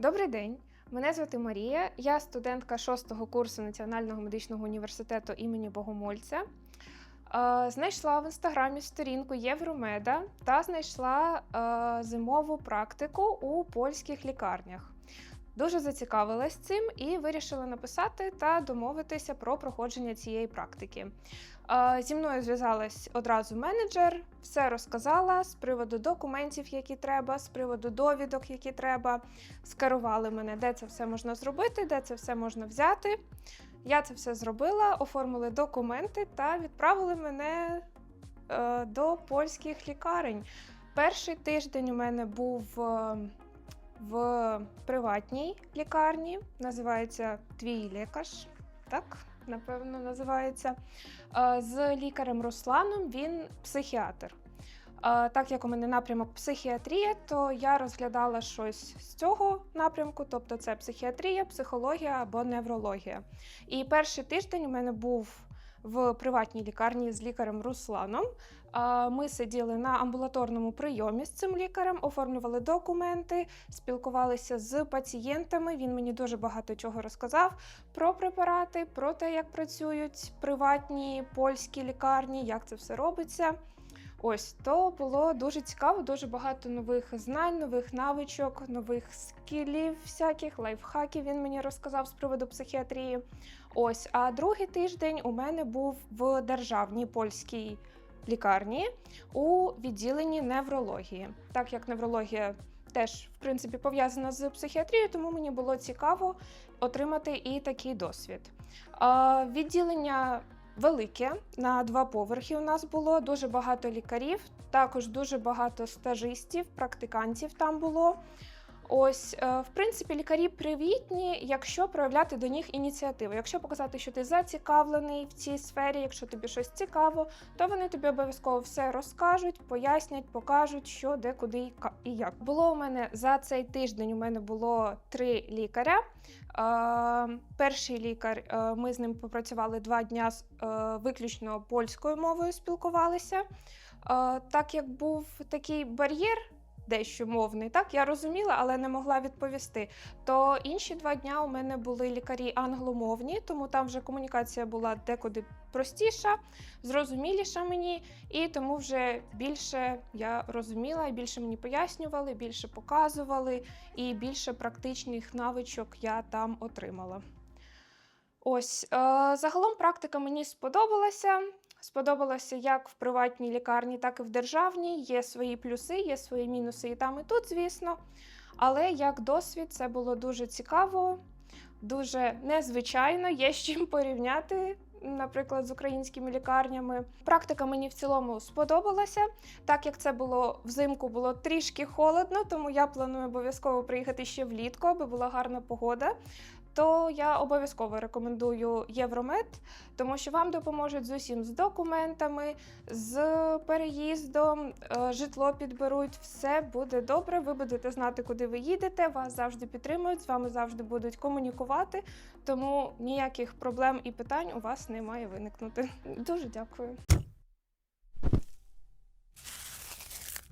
Добрий день. Мене звати Марія. Я студентка шостого курсу Національного медичного університету імені Богомольця. Е, Знайшла в інстаграмі сторінку Євромеда та знайшла е, зимову практику у польських лікарнях. Дуже зацікавилась цим і вирішила написати та домовитися про проходження цієї практики. Зі мною зв'язалась одразу менеджер, все розказала з приводу документів, які треба, з приводу довідок, які треба. Скерували мене, де це все можна зробити, де це все можна взяти. Я це все зробила, оформили документи та відправили мене е, до польських лікарень. Перший тиждень у мене був е, в приватній лікарні, називається Твій лікар. Так, напевно, називається. З лікарем Русланом він психіатр. Так як у мене напрямок психіатрія, то я розглядала щось з цього напрямку, тобто це психіатрія, психологія або неврологія. І перший тиждень у мене був в приватній лікарні з лікарем Русланом. Ми сиділи на амбулаторному прийомі з цим лікарем, оформлювали документи, спілкувалися з пацієнтами. Він мені дуже багато чого розказав про препарати, про те, як працюють приватні польські лікарні, як це все робиться. Ось то було дуже цікаво, дуже багато нових знань, нових навичок, нових скілів, всяких лайфхаків він мені розказав з приводу психіатрії. Ось, а другий тиждень у мене був в державній польській лікарні у відділенні неврології. Так як неврологія теж в принципі пов'язана з психіатрією, тому мені було цікаво отримати і такий досвід. Відділення велике на два поверхи. У нас було дуже багато лікарів, також дуже багато стажистів, практикантів там було. Ось, е, в принципі, лікарі привітні, якщо проявляти до них ініціативу. Якщо показати, що ти зацікавлений в цій сфері, якщо тобі щось цікаво, то вони тобі обов'язково все розкажуть, пояснять, покажуть, що, де, куди і як. Було у мене за цей тиждень. У мене було три лікаря. Е, перший лікар, е, ми з ним попрацювали два дня виключно польською мовою спілкувалися. Так як був такий бар'єр дещо мовний, так я розуміла, але не могла відповісти. То інші два дня у мене були лікарі англомовні, тому там вже комунікація була декуди простіша, зрозуміліша мені, і тому вже більше я розуміла, більше мені пояснювали, більше показували, і більше практичних навичок я там отримала. Ось е, загалом практика мені сподобалася. Сподобалося як в приватній лікарні, так і в державній. Є свої плюси, є свої мінуси і там, і тут, звісно. Але як досвід це було дуже цікаво, дуже незвичайно, є з чим порівняти. Наприклад, з українськими лікарнями. Практика мені в цілому сподобалася. Так як це було взимку, було трішки холодно, тому я планую обов'язково приїхати ще влітку, аби була гарна погода. То я обов'язково рекомендую Євромед, тому що вам допоможуть з усім з документами, з переїздом, е, житло підберуть, все буде добре. Ви будете знати, куди ви їдете. Вас завжди підтримують, з вами завжди будуть комунікувати. Тому ніяких проблем і питань у вас не має виникнути. Дуже дякую.